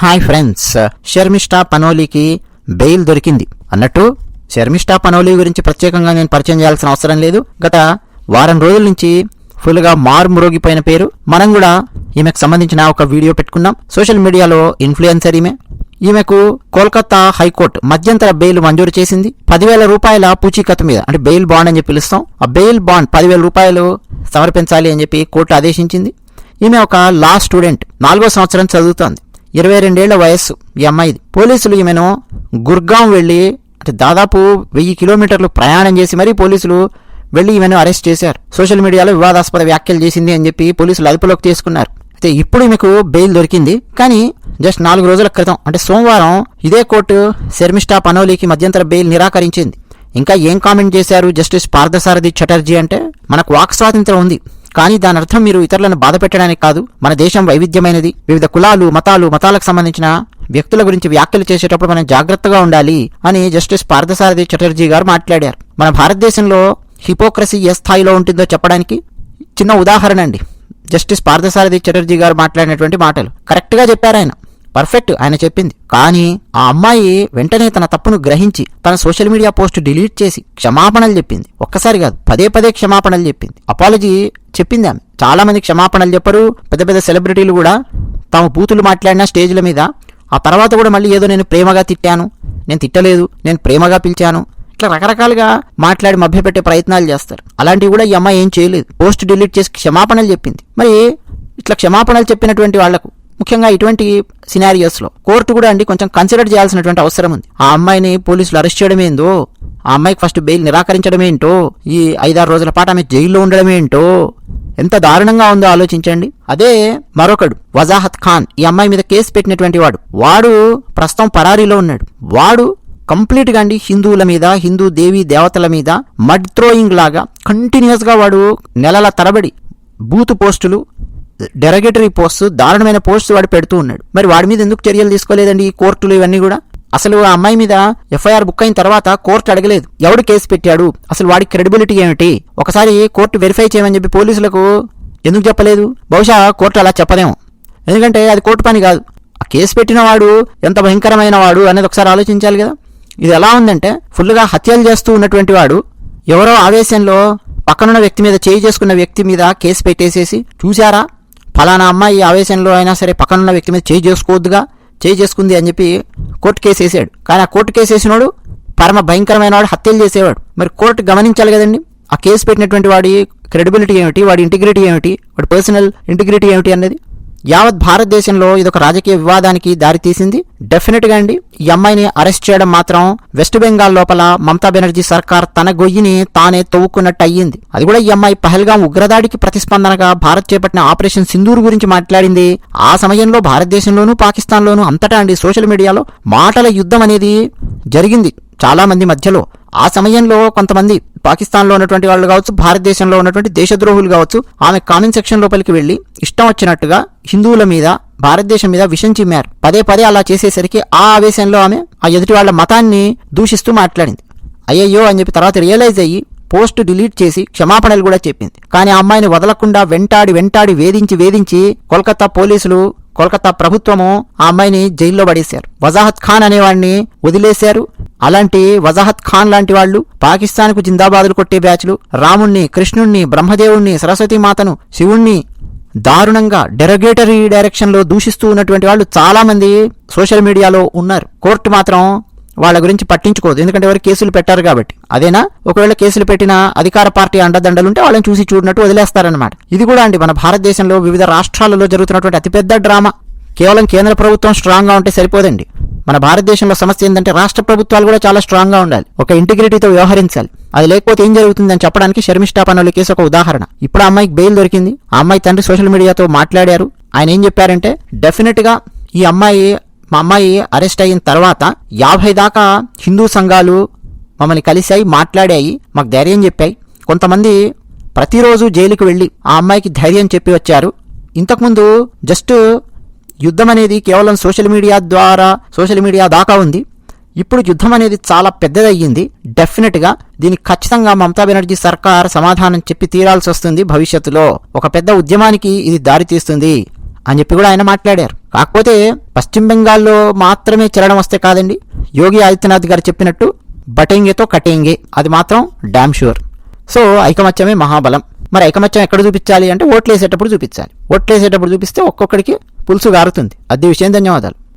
Hi friends Sharmishtha పనోలీకి bail దొరికింది. అన్నట్టు షర్మిష్ఠా పనోలీ గురించి ప్రత్యేకంగా నేను పరిచయం చేయాల్సిన అవసరం లేదు. గత వారం రోజుల నుంచి ఫుల్గా మారుమ్రోగిపోయిన పేరు. మనం కూడా ఈమెకు సంబంధించిన ఒక వీడియో పెట్టుకున్నాం. సోషల్ మీడియాలో ఇన్ఫ్లుయెన్సర్ ఈమె. ఈమెకు కోల్కతా హైకోర్టు మధ్యంతర బెయిల్ మంజూరు చేసింది. పదివేల రూపాయల పూచీకత్తు మీద అంటే బెయిల్ బాండ్ అని చెప్పి పిలుస్తాం. ఆ బెయిల్ బాండ్ పదివేల రూపాయలు సమర్పించాలి అని చెప్పి కోర్టు ఆదేశించింది. ఈమె ఒక లా స్టూడెంట్ నాలుగో సంవత్సరం చదువుతోంది. ఇరవై రెండేళ్ళ వయస్సు ఈ అమ్మాయిది. పోలీసులు ఈమెను గుర్గాం వెళ్ళి అంటే దాదాపు వెయ్యి కిలోమీటర్లు ప్రయాణం చేసి మరీ పోలీసులు వెళ్ళి ఈమెను అరెస్ట్ చేశారు. సోషల్ మీడియాలో వివాదాస్పద వ్యాఖ్యలు చేసింది అని చెప్పి పోలీసులు అదుపులోకి తీసుకున్నారు. అయితే ఇప్పుడు ఈమెకు బెయిల్ దొరికింది. కానీ జస్ట్ నాలుగు రోజుల క్రితం అంటే సోమవారం ఇదే కోర్టు శర్మిష్ఠా పనోలికి మధ్యంతర బెయిల్ నిరాకరించింది. ఇంకా ఏం కామెంట్ చేశారు జస్టిస్ పార్థసారథి చటర్జీ అంటే? మనకు వాక్ స్వాతంత్రం ఉంది. కానీ దాని అర్థం మీరు ఇతరులను బాధ పెట్టడానికి కాదు. మన దేశం వైవిధ్యమైనది. వివిధ కులాలు మతాలు మతాలకు సంబంధించిన వ్యక్తుల గురించి వ్యాఖ్యలు చేసేటప్పుడు మనం జాగ్రత్తగా ఉండాలి అని జస్టిస్ పార్థసారథి చటర్జీ గారు మాట్లాడారు. మన భారతదేశంలో హిపోక్రసీ ఏ స్థాయిలో ఉంటుందో చెప్పడానికి చిన్న ఉదాహరణ అండి. జస్టిస్ పార్థసారథి చటర్జీ గారు మాట్లాడినటువంటి మాటలు. కరెక్ట్గా చెప్పారు ఆయన. పర్ఫెక్ట్ ఆయన చెప్పింది. కానీ ఆ అమ్మాయి వెంటనే తన తప్పును గ్రహించి తన సోషల్ మీడియా పోస్ట్ డిలీట్ చేసి క్షమాపణలు చెప్పింది. ఒక్కసారి కాదు పదే పదే క్షమాపణలు చెప్పింది. అపాలజీ చెప్పింది ఆమె. చాలా మంది క్షమాపణలు చెప్పరు. పెద్ద పెద్ద సెలబ్రిటీలు కూడా తమ బూతులు మాట్లాడిన స్టేజ్ల మీద. ఆ తర్వాత కూడా మళ్ళీ ఏదో నేను ప్రేమగా తిట్టాను. నేను తిట్టలేదు. నేను ప్రేమగా పిలిచాను. ఇట్లా రకరకాలుగా మాట్లాడి మభ్యపెట్టే ప్రయత్నాలు చేస్తారు. అలాంటివి కూడా ఈ అమ్మాయి ఏం చేయలేదు. పోస్ట్ డిలీట్ చేసి క్షమాపణలు చెప్పింది. మరి ఇట్లా క్షమాపణలు చెప్పినటువంటి వాళ్ళకు ముఖ్యంగా ఇటువంటి సినారియోస్లో. కోర్టు కూడా అండి కొంచెం కన్సిడర్ చేయాల్సినటువంటి అవసరం ఉంది. ఆ అమ్మాయిని పోలీసులు అరెస్ట్ చేయడం ఏందో? ఆ అమ్మాయికి ఫస్ట్ బెయిల్ నిరాకరించడం ఏంటో? ఈ ఐదారు రోజుల పాటు ఆమె జైల్లో ఉండడం ఏంటో? ఎంత దారుణంగా ఉందో ఆలోచించండి. అదే మరొకడు వజాహత్ ఖాన్. ఈ అమ్మాయి మీద కేసు పెట్టినటువంటి వాడు. వాడు ప్రస్తుతం పరారీలో ఉన్నాడు. వాడు కంప్లీట్గా అండి హిందువుల మీద హిందూ దేవి దేవతల మీద మడ్ థ్రోయింగ్ లాగా కంటిన్యూస్గా వాడు నెలల తరబడి బూత్ పోస్టులు డెరగేటరీ పోస్ట్ దారుణమైన పోస్ట్ వాడు పెడుతూ ఉన్నాడు. మరి వాడి మీద ఎందుకు చర్యలు తీసుకోలేదండి ఈ కోర్టులు ఇవన్నీ కూడా? అసలు ఆ అమ్మాయి మీద ఎఫ్ఐఆర్ బుక్ అయిన తర్వాత కోర్టు అడగలేదు. ఎవడు కేసు పెట్టాడు? అసలు వాడి క్రెడిబిలిటీ ఏమిటి? ఒకసారి కోర్టు వెరిఫై చేయమని చెప్పి పోలీసులకు ఎందుకు చెప్పలేదు? బహుశా కోర్టు అలా చెప్పదేమో ఎందుకంటే అది కోర్టు పని కాదు. ఆ కేసు పెట్టిన వాడు ఎంత భయంకరమైన వాడు అనేది ఒకసారి ఆలోచించాలి కదా. ఇది ఎలా ఉందంటే ఫుల్గా హత్యలు చేస్తూ ఉన్నటువంటి వాడు ఎవరో ఆవేశంలో పక్కనున్న వ్యక్తి మీద చేయి చేసుకున్న వ్యక్తి మీద కేసు పెట్టేసేసి చూశారా? ఫలానా అమ్మాయి ఆవేశంలో అయినా సరే పక్కనున్న వ్యక్తి మీద చేయి చేసుకోవద్దుగా చేయి చేసుకుంది అని చెప్పి కోర్టు కేసు వేసాడు. కానీ ఆ కోర్టు కేసు వేసినోడు పరమ భయంకరమైన వాడు హత్యలు చేసేవాడు. మరి కోర్టు గమనించాలి కదండి. ఆ కేసు పెట్టినటువంటి వాడి క్రెడిబిలిటీ ఏమిటి? వాడి ఇంటిగ్రిటీ ఏమిటి? వాడి పర్సనల్ ఇంటిగ్రిటీ ఏమిటి అన్నది యావత్ భారతదేశంలో ఇది ఒక రాజకీయ వివాదానికి దారితీసింది డెఫినెట్గా అండి. ఈ అమ్మాయిని అరెస్ట్ చేయడం మాత్రం వెస్ట్ బెంగాల్ లోపల మమతా బెనర్జీ సర్కార్ తన గొయ్యిని తానే తవ్వుకున్నట్టు అయ్యింది అది కూడా ఈ అమ్మాయి పహల్గాం ఉగ్రదాడికి ప్రతిస్పందనగా భారత్ చేపట్టిన ఆపరేషన్ సింధూర్ గురించి మాట్లాడింది. ఆ సమయంలో భారతదేశంలోనూ పాకిస్తాన్లోనూ అంతటా అండి సోషల్ మీడియాలో మాటల యుద్ధం అనేది జరిగింది చాలా మంది మధ్యలో. ఆ సమయంలో కొంతమంది పాకిస్తాన్లో ఉన్నటువంటి వాళ్ళు కావచ్చు భారతదేశంలో ఉన్నటువంటి దేశద్రోహులు కావచ్చు ఆమె కామెంట్ సెక్షన్ లోపలికి వెళ్ళి ఇష్టం వచ్చినట్టుగా హిందువుల మీద భారతదేశం మీద విషం చిమ్మారు. పదే పదే అలా చేసేసరికి ఆ ఆవేశంలో ఆమె ఆ ఎదుటి వాళ్ళ మతాన్ని దూషిస్తూ మాట్లాడింది. అయ్యయ్యో అని చెప్పి తర్వాత రియలైజ్ అయ్యి పోస్ట్ డిలీట్ చేసి క్షమాపణలు కూడా చెప్పింది. కానీ ఆ అమ్మాయిని వదలకుండా వెంటాడి వెంటాడి వేధించి వేధించి కోల్కతా పోలీసులు కోల్కతా ప్రభుత్వము ఆ అమ్మాయిని జైల్లో పడేశారు. వజాహత్ ఖాన్ అనేవాడిని వదిలేశారు. అలాంటి వజాహత్ ఖాన్ లాంటి వాళ్ళు పాకిస్తాన్కు జిందాబాదులు కొట్టే బ్యాచ్లు రాముణ్ణి కృష్ణుణ్ణి బ్రహ్మదేవుణ్ణి సరస్వతీమాతను శివుణ్ణి దారుణంగా డెరగేటరీ డైరెక్షన్లో దూషిస్తూ ఉన్నటువంటి వాళ్ళు చాలామంది సోషల్ మీడియాలో ఉన్నారు. కోర్టు మాత్రం వాళ్ళ గురించి పట్టించుకోదు. ఎందుకంటే ఎవరు కేసులు పెట్టారు కాబట్టి. అదేనా? ఒకవేళ కేసులు పెట్టిన అధికార పార్టీ అండదండలుంటే వాళ్ళని చూసి చూడనట్టు వదిలేస్తారనమాట ఇది కూడా అండి మన భారతదేశంలో వివిధ రాష్ట్రాలలో జరుగుతున్నటువంటి అతిపెద్ద డ్రామా. కేవలం కేంద్ర ప్రభుత్వం స్ట్రాంగ్గా ఉంటే సరిపోదండి. మన భారతదేశంలో సమస్య ఏంటంటే రాష్ట్ర ప్రభుత్వాలు కూడా చాలా స్ట్రాంగ్గా ఉండాలి. ఒక ఇంటిగ్రిటీతో వ్యవహరించాలి. అది లేకపోతే ఏం జరుగుతుందని చెప్పడానికి షర్మిష్ఠా పనుల కేసు ఒక ఉదాహరణ. ఇప్పుడు అమ్మాయికి బెయిల్ దొరికింది. ఆ అమ్మాయి తండ్రి సోషల్ మీడియాతో మాట్లాడారు. ఆయన ఏం చెప్పారంటే డెఫినెట్గా ఈ అమ్మాయి మా అమ్మాయి అరెస్ట్ అయిన తర్వాత యాభై దాకా హిందూ సంఘాలు మమ్మల్ని కలిశాయి మాట్లాడాయి మాకు ధైర్యం చెప్పాయి. కొంతమంది ప్రతిరోజు జైలుకి వెళ్ళి ఆ అమ్మాయికి ధైర్యం చెప్పి వచ్చారు. ఇంతకుముందు జస్ట్ యుద్ధం అనేది కేవలం సోషల్ మీడియా ద్వారా సోషల్ మీడియా దాకా ఉంది. ఇప్పుడు యుద్ధం అనేది చాలా పెద్దదయ్యింది. డెఫినెట్గా దీనికి ఖచ్చితంగా మమతా బెనర్జీ సర్కార్ సమాధానం చెప్పి తీరాల్సి వస్తుంది భవిష్యత్తులో. ఒక పెద్ద ఉద్యమానికి ఇది దారితీస్తుంది అని చెప్పి కూడా ఆయన మాట్లాడారు. కాకపోతే పశ్చిమ బెంగాల్లో మాత్రమే చెల్లడం వస్తే కాదండి. యోగి ఆదిత్యనాథ్ గారు చెప్పినట్టు బటేంగేతో కటేంగే. అది మాత్రం డామ్ షూర్ సో ఐకమత్యమే మహాబలం. మరి ఐకమత్యం ఎక్కడ చూపించాలి అంటే ఓట్లేసేటప్పుడు చూపించాలి. ఓట్లేసేటప్పుడు చూపిస్తే ఒక్కొక్కడికి పులుసు గారుతుంది. అదే విషయం ధన్యవాదాలు.